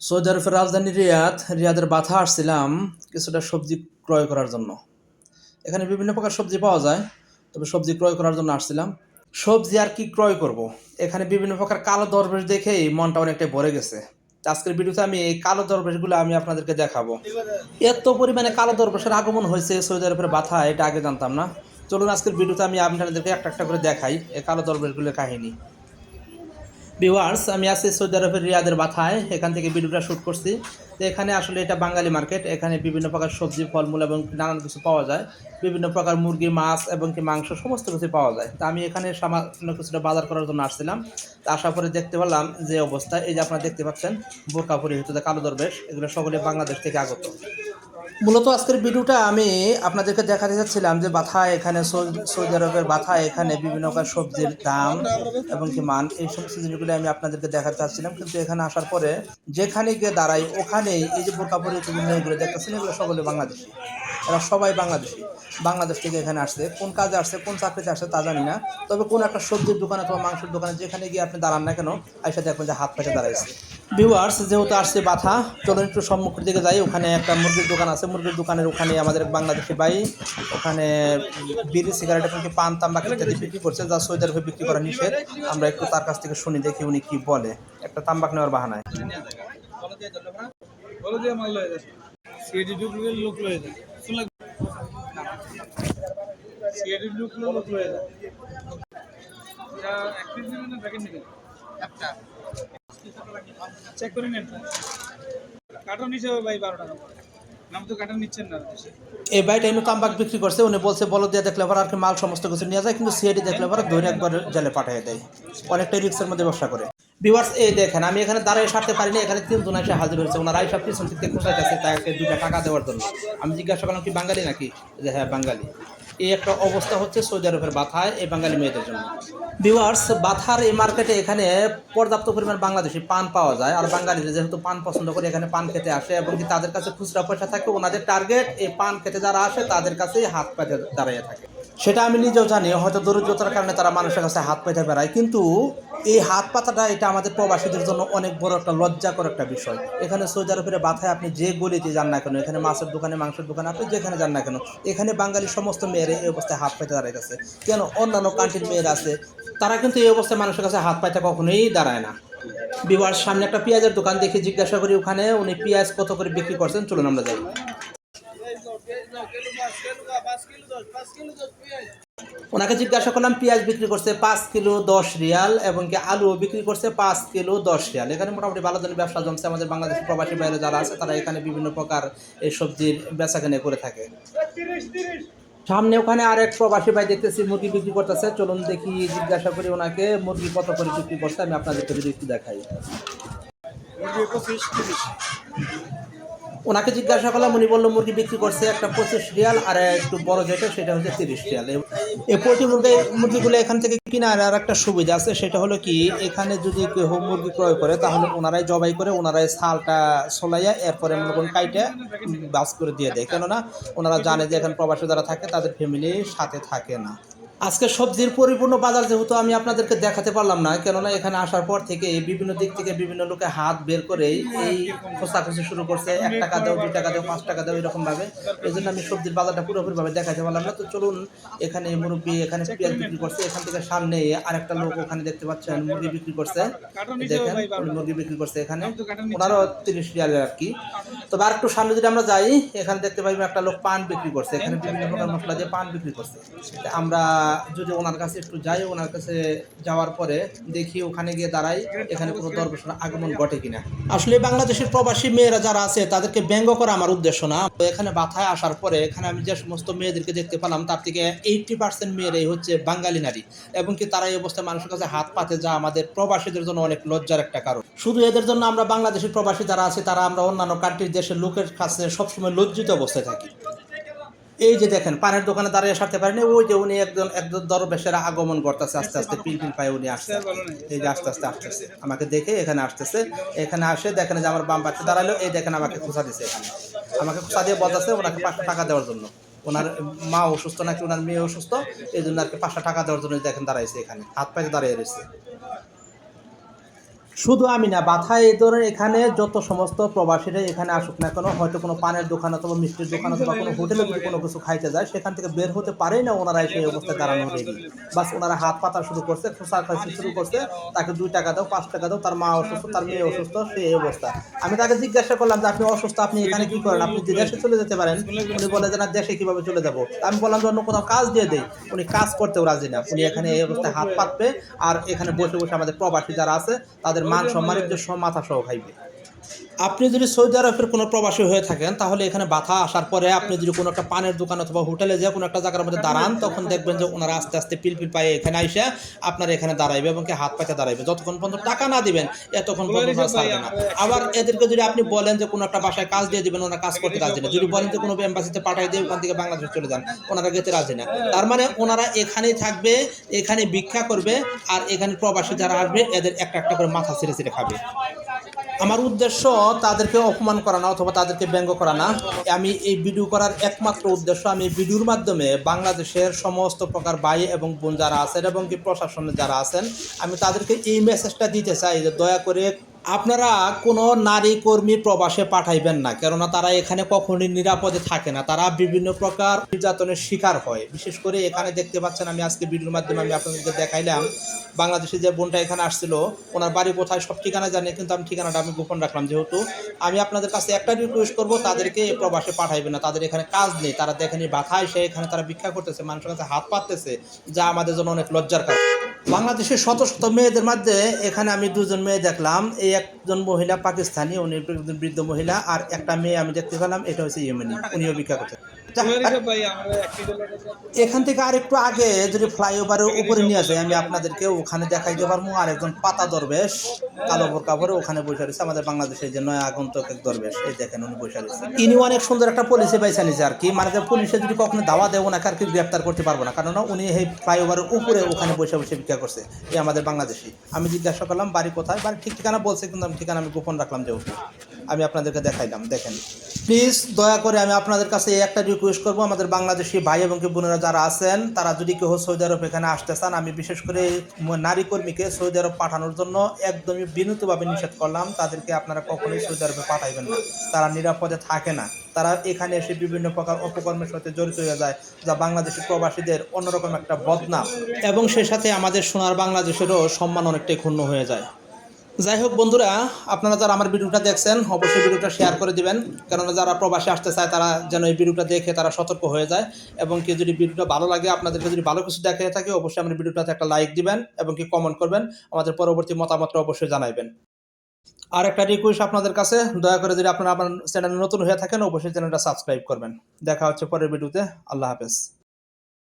Saudi আরবের রাজধানী রিয়াদ, রিয়াদের বাথা আসছিলাম কিছুটা সবজি ক্রয় করার জন্য। এখানে বিভিন্ন প্রকার সবজি পাওয়া যায়, তবে সবজি ক্রয় করার জন্য আসছিলাম। সবজি আর কি ক্রয় করব। এখানে বিভিন্ন প্রকার কালো দরবেশ দেখেই মনটা অনেকটাই ভরে গেছে। আজকের ভিডিওতে আমি এই কালো দরবেশগুলো আমি আপনাদেরকে দেখাবো। এত পরিমাণে কালো দরবেশের আগমন হয়েছে সৌদি আরবের বাথা এটা আগে জানতাম না। চলুন আজকের ভিডিওতে আমি আপনাদেরকে একটা একটা করে দেখাই এই কালো দরবেশগুলোর কাহিনী। ভিউয়ার্স আমি আছি সৌদি আরবের রিয়াদের বাথায়, এখান থেকে ভিডিওটা শ্যুট করছি। তো এখানে আসলে এটা বাঙালি মার্কেট এখানে বিভিন্ন প্রকার সবজি, ফলমূল এবং নানান কিছু পাওয়া যায়। বিভিন্ন প্রকার মুরগি, মাছ এবং কি মাংস, সমস্ত কিছু পাওয়া যায়। তা আমি এখানে সামান্য কিছুটা বাজার করার জন্য আসছিলাম। তা আসার পরে দেখতে পেলাম যে অবস্থা। এই যে আপনারা দেখতে পাচ্ছেন বোরকা পরিহিত কালো দরবেশ, এগুলো সকলে বাংলাদেশ থেকে আগত। মূলত আজকের ভিডিওটা আমি আপনাদেরকে দেখাতে চাচ্ছিলাম যে বাথা এখানে সৌদি আরবের বাথা এখানে বিভিন্ন প্রকার সবজির দাম এবং কি মান, এই সমস্ত জিনিসগুলো আমি আপনাদেরকে দেখাতে চাচ্ছিলাম। কিন্তু এখানে আসার পরে যেখানে গিয়ে দাঁড়াই, ওখানেই এই যে বোরকাপুরের বিভিন্ন এগুলো দেখতেছেন, এগুলো সকলে বাংলাদেশি। এরা সবাই বাংলাদেশি। বাংলাদেশ থেকে এখানে আসছে। কোন কাজে আসছে, কোন চাকরিতে আসছে তা জানি না। তবে কোন একটা সবজির দোকানে অথবা মাংসের দোকানে যেখানে গিয়ে আপনি দাঁড়ান না কেন, আইসা দেখবেন যে হাত পেতে দাঁড়াইছে। ভিউয়ার্স যেহেতু আসছে বাথা, চলুন একটু সম্মুখের দিকে যাই। ওখানে একটা মুরগির দোকান আছে। মুরগির দোকানের ওখানে আমাদের বাংলাদেশি ভাই, ওখানে বিড়ি, সিগারেট এবং কি পান তাম্বাক ইত্যাদি বিক্রি করছে। যা সৌদি আরবে বিক্রি করা নিষেধ। আমরা একটু তার কাছ থেকে শুনি, দেখি উনি কি বলে। একটা তাম্বাক নেওয়ার বাহানায়। যায় শুনলে সিএডি ঢুকলে যায়। এটা এক নেবেন না প্যাকেট নেবেন? একটা। চেক করে নেন কার্টন হিসেবে ভাই বারো টাকা নাম তো কার্টন নিচ্ছেন না। এই এমনি তাম্বাক বিক্রি করছে উনি বলছে বলো দিয়ে দেখলে পর আর কি মাল সমস্ত কিছু নিয়ে যায় কিন্তু সিআইডি দেখলে পর ধরে একবার জেলে পাঠিয়ে দেয়। অনেকটাই রিক্সের মধ্যে ব্যবসা করে। ভিউয়ার্স এই দেখেন আমি এখানে দাঁড়িয়ে সারতে পারিনি এখানে তিনজন এসে হাজির হয়েছে। ওনারা আইসা পিছন থেকে খোঁজাইতেছে তাকে দুটা টাকা দেওয়ার জন্য। আমি জিজ্ঞাসা করলাম কি বাঙালি নাকি? যে হ্যাঁ বাঙালি। এই একটা অবস্থা হচ্ছে সৌদি আরবের বাথায় এই বাঙালি মেয়েদের জন্য। ভিউয়ার্স বাথার এই মার্কেটে এখানে পর্যাপ্ত পরিমাণ বাংলাদেশি পান পাওয়া যায়। আর বাঙালিরা যেহেতু পান পছন্দ করে এখানে পান খেতে আসে এবং কি তাদের কাছে খুচরা পয়সা থাকে, ওনাদের টার্গেট এই পান খেতে যারা আসে তাদের কাছেই হাত পাতে দাঁড়িয়ে থাকে। সেটা আমি নিজেও জানি, হয়তো দরিদ্রতার কারণে তারা মানুষের কাছে হাত পেতে বেড়ায়। কিন্তু এই হাত পাতাটা এটা আমাদের প্রবাসীদের জন্য অনেক বড় একটা লজ্জাকর একটা বিষয়। এখানে সৌদি আরবের বাথায় আপনি যে গলিতে যান না কেন, এখানে মাছের দোকানে, মাংসের দোকানে, আপনি যেখানে যান না কেন, এখানে বাঙালি সমস্ত মেয়েরা এই অবস্থায় হাত পাইতে দাঁড়াইতেছে। কেন অন্যান্য কান্ট্রির মেয়েরা আছে, তারা কিন্তু এই অবস্থায় মানুষের কাছে হাত পাইতে কখনোই দাঁড়ায় না। বিবার সামনে একটা পেঁয়াজের দোকান দেখে জিজ্ঞাসা করি, ওখানে উনি পেঁয়াজ কত করে বিক্রি করছেন? চলুন আমরা যাই। ওনাকে জিজ্ঞাসা করলাম, পেঁয়াজ বিক্রি করছে পাঁচ কিলো দশ রিয়াল এবং কি আলু বিক্রি করছে পাঁচ কিলো দশ রিয়াল। এখানে মোটামুটি ভালো ধরনের ব্যবসা জমছে। আমাদের বাংলাদেশের প্রবাসী বাইরে যারা আছে, তারা এখানে বিভিন্ন প্রকার এই সবজির বেচাকেনে করে থাকে। সামনে ওখানে আরেক প্রবাসী ভাই দেখতেছি, মুরগি বিক্রি করতেছে। চলুন দেখি, জিজ্ঞাসা করি ওনাকে, মুরগি কত করে বিক্রি করছে? আমি আপনাদেরকে যদি একটু দেখাই। ওনাকে জিজ্ঞাসা করলাম, উনি বলল, মুরগি বিক্রি করছে একটা পঁচিশ রিয়াল আর একটু বড় যেটা, সেটা হচ্ছে তিরিশ রিয়াল। এই- পোলট্রি মুরগি, মুরগিগুলো এখান থেকে কিনার আর একটা সুবিধা আছে, সেটা হলো কি, এখানে যদি কেউ মুরগি ক্রয় করে, তাহলে ওনারাই জবাই করে, ওনারাই ছালটা সোলাইয়া এরপরে মনে কাইটে বাস করে দিয়ে দেয়। কেননা, ওনারা জানে যে এখানে প্রবাসী যারা থাকে, তাদের ফ্যামিলি সাথে থাকে না। আজকে সবজির পরিপূর্ণ বাজার যেহেতু আমি আপনাদেরকে দেখাতে পারলাম না, কেননা এখানে আসার পর থেকে বিভিন্ন দিক থেকে বিভিন্ন লোকে হাত বের করে এই খোঁচাখুচি শুরু করছে। এক টাকা দাও, দুই টাকা দাও, পাঁচ টাকা দাও এরকম ভাবে এই জন্য আমি সবজির বাজারটা পুরোপুরি ভাবে দেখাতে পারলাম না। তো চলুন, এখানে মুরব্বী এখানে পেঁয়াজ বিক্রি করছে। এখান থেকে সামনে আরেকটা লোক ওখানে দেখতে পাচ্ছেন, মুরগি বিক্রি করছে। দেখেন মুরগি বিক্রি করছে এখানে। ওনারও তিরিশ রিয়ালের আর কি। তবে আর একটু সামনে যদি আমরা যাই, এখানে দেখতে পাইবো একটা লোক পান বিক্রি করছে। এখানে বিভিন্ন প্রকার মশলা দিয়ে পান বিক্রি করছে। আমরা যদি ওনার কাছে একটু যাই, ওনার কাছে যাওয়ার পরে দেখি ওখানে গিয়ে দাঁড়াই, এখানে কোনো দরবেশের আগমন ঘটে কিনা। আসলে বাংলাদেশের প্রবাসী মেয়েরা যারা আছে, তাদেরকে ব্যঙ্গ করা আমার উদ্দেশ্য না। এখানে বাথায় আসার পরে এখানে আমি যে সমস্ত মেয়েদেরকে দেখতে পেলাম, তার থেকে এইটটি পার্সেন্ট মেয়েরাই হচ্ছে বাঙালি নারী। এবং কি তারা এই অবস্থায় মানুষের কাছে হাত পাতে যা আমাদের প্রবাসীদের জন্য অনেক লজ্জার একটা কারণ। শুধু এদের জন্য আমরা বাংলাদেশের প্রবাসী যারা আছে, তারা আমরা অন্যান্য কান্ট্রির দেশের লোকের কাছে সবসময় লজ্জিত অবস্থায় থাকি। এই যে দেখেন পানের দোকানে দাঁড়িয়ে সারতে পারেনি ওই যে উনি একজন একজন দরবেশের আগমন করতেছে আস্তে আস্তে পিল পিল পায়ে উনি আসছে এই যে আস্তে আস্তে আসতেছে। আমাকে দেখে এখানে আসতেছে এখানে আসে দেখেন যে আমার বাম পাশে দাঁড়াল এই দেখেন আমাকে খোঁচা দিছে এখানে। আমাকে খোঁচা দিয়ে বলতেছে ওনাকে পাঁচশো টাকা দেওয়ার জন্য। ওনার মা অসুস্থ নাকি ওনার মেয়ে অসুস্থ এই জন্য আর কি পাঁচশো টাকা দেওয়ার জন্য দেখেন দাঁড়াইছে এখানে হাত পায়ে দাঁড়িয়ে রয়েছে। শুধু আমি না বাথায় এই ধরনের এখানে যত সমস্ত প্রবাসীরা এখানে আসুক না কেন, হয়তো কোনো পানের দোকান অথবা মিষ্টির দোকান অথবা কোনো হোটেলে যদি কোনো কিছু খাইতে যায়, সেখান থেকে বের হতে পারেই না ওনারা সেই অবস্থায় দাঁড়ানো রেডি বাস ওনারা হাত পাতা শুরু করছে, খোসা খাইতে শুরু করছে, তাকে দুই টাকা দাও, পাঁচ টাকা দাও, তার মা অসুস্থ, তার মেয়ে অসুস্থ সেই এই অবস্থা। আমি তাকে জিজ্ঞাসা করলাম যে, আপনি অসুস্থ, আপনি এখানে কি করেন? আপনি যে দেশে চলে যেতে পারেন? উনি বলে যে, না, দেশে কীভাবে চলে যাব? আমি বললাম যে, অন্য কোথাও কাজ দিয়ে দেই। উনি কাজ করতেও রাজি না। উনি এখানে এই অবস্থায় হাত পাতবে আর এখানে বসে বসে আমাদের প্রবাসী যারা আছে, তাদের মান সম্মানের যে মাথা সহ খাইবে। আপনি যদি সৌদি আরবের কোনো প্রবাসী হয়ে থাকেন, তাহলে এখানে বাধা আসার পরে আপনি যদি কোনো একটা পানের দোকান অথবা হোটেলে যে কোনো একটা জায়গার মধ্যে দাঁড়ান, তখন দেখবেন যে ওনারা আস্তে আস্তে পিল পিল পায়ে এখানে আইসে আপনার এখানে দাঁড়াইবে এবং কি হাত পাতে দাঁড়াইবে। যতক্ষণ পর্যন্ত টাকা না দিবেন, এতক্ষণ পর্যন্ত ছাড়বে না। আবার এদেরকে যদি আপনি বলেন যে কোনো একটা বাসায় কাজ দিয়ে দিবেন, ওনারা কাজ করতে রাজি না। যদি বলেন যে কোনো এম্বাসিতে পাঠাই দিয়ে ওখান থেকে বাংলাদেশে চলে যান, ওনারা যেতে রাজি না। তার মানে ওনারা এখানেই থাকবে, এখানে ভিক্ষা করবে, আর এখানে প্রবাসী যারা আসবে, এদের একটা একটা করে মাথা ছিঁড়ে ছিঁড়ে খাবে। আমার উদ্দেশ্য তাদেরকে অপমান করা না অথবা তাদেরকে ব্যঙ্গ করা না আমি এই ভিডিও করার একমাত্র উদ্দেশ্য, আমি ভিডিওর মাধ্যমে বাংলাদেশের সমস্ত প্রকার ভাই এবং বোন যারা আছেন এবং কি প্রশাসনে যারা আছেন, আমি তাদেরকে এই মেসেজটা দিতে চাই যে দয়া করে আপনারা কোনো নারী কর্মী প্রবাসে পাঠাইবেন না, কেননা তারা এখানে কখনোই নিরাপদে থাকে না। তারা বিভিন্ন প্রকার নির্যাতনের শিকার হয়। বিশেষ করে এখানে দেখতে পাচ্ছেন আমি আজকে ভিডিওর মাধ্যমে আমি আপনাদেরকে দেখাইলাম, বাংলাদেশে যে বোনটা এখানে আসছিল, ওনার বাড়ি কোথায় সব ঠিকানা জানি, কিন্তু আমি ঠিকানাটা আমি গোপন রাখলাম যেহেতু। আমি আপনাদের কাছে একটা রিকোয়েস্ট করব, তাদেরকে প্রবাসে পাঠাইবে না, তাদের এখানে কাজ নেই। তারা দেখেনি বাথায় সে এখানে তারা ভিক্ষা করতেছে, মানুষের কাছে হাত পাততেছে, যা আমাদের জন্য অনেক লজ্জার কারণ বাংলাদেশের শত শত মেয়েদের মধ্যে এখানে আমি দুজন মেয়ে দেখলাম। এই একজন মহিলা পাকিস্তানি উনি একজন বৃদ্ধ মহিলা আর একটা মেয়ে আমি দেখতে পেলাম এটা হচ্ছে ইয়েমেনি। উনিও দলের এখান থেকে আর একটু আগে যদি ফ্লাইওভারের উপরে নিয়ে যায় আমি আপনাদেরকে ওখানে দেখাই দিতে পারব। আর একজন পাতা দরবেশ কালো বোরকা পরে ওখানে বসে রয়েছে আমাদের বাংলাদেশের যে নয়া আগন্তক এক দরবেশ। এই দেখেন উনি বসে রয়েছে। ইনি অনেক সুন্দর একটা পুলিশে পাইছে নিছে আর কি। মানে পুলিশে যদি কখনো দাওয়া দেবো না আর কি গ্রেপ্তার করতে পারব না। কারণ উনি এই ফ্লাইওভারের উপরে ওখানে বসে বসে ভিক্ষা করছে এই আমাদের বাংলাদেশি। আমি জিজ্ঞাসা করলাম, বাড়ি কোথায়? বাড়ি ঠিক ঠিকানা বলছে, কিন্তু আমি ঠিকানা আমি গোপন রাখলাম যে আমি আপনাদেরকে দেখাইলাম, দেখেন। প্লিজ দয়া করে আমি আপনাদের কাছে একটা রিকোয়েস্ট করব। আমাদের বাংলাদেশি ভাই এবং বোনেরা যারা আছেন, তারা যদি কেউ সৌদি আরব এখানে আসতে চান, আমি বিশেষ করে নারী কর্মীকে সৌদি আরব পাঠানোর জন্য একদমই বিনীতভাবে নিষেধ করলাম। তাদেরকে আপনারা কখনোই সৌদি আরবে পাঠাইবেন না। তারা নিরাপদে থাকে না। তারা এখানে এসে বিভিন্ন প্রকার অপকর্মের সাথে জড়িত হয়ে যায়, যা বাংলাদেশের প্রবাসীদের অন্যরকম একটা বদনাম। এবং সে সাথে আমাদের সোনার বাংলাদেশেরও সম্মান অনেকটাই ক্ষুণ্ণ হয়ে যায়। যাই হোক বন্ধুরা, আপনারা যারা আমার ভিডিওটা দেখছেন, অবশ্যই ভিডিওটা শেয়ার করে দিবেন। কেননা যারা প্রবাসে আসতে চায়, তারা যেন এই ভিডিওটা দেখে তারা সতর্ক হয়ে যায়। এবং কি যদি ভিডিওটা ভালো লাগে, আপনাদেরকে যদি ভালো কিছু দেখে থাকে, অবশ্যই আমার ভিডিওটাতে একটা লাইক দিবেন এবং কি কমেন্ট করবেন। আমাদের পরবর্তী মতামতটা অবশ্যই জানাইবেন। আর একটা রিকোয়েস্ট আপনাদের কাছে, দয়া করে যদি আপনারা আমার চ্যানেল নতুন হয়ে থাকেন, অবশ্যই চ্যানেলটা সাবস্ক্রাইব করবেন। দেখা হচ্ছে পরের ভিডিওতে। আল্লাহ হাফেজ।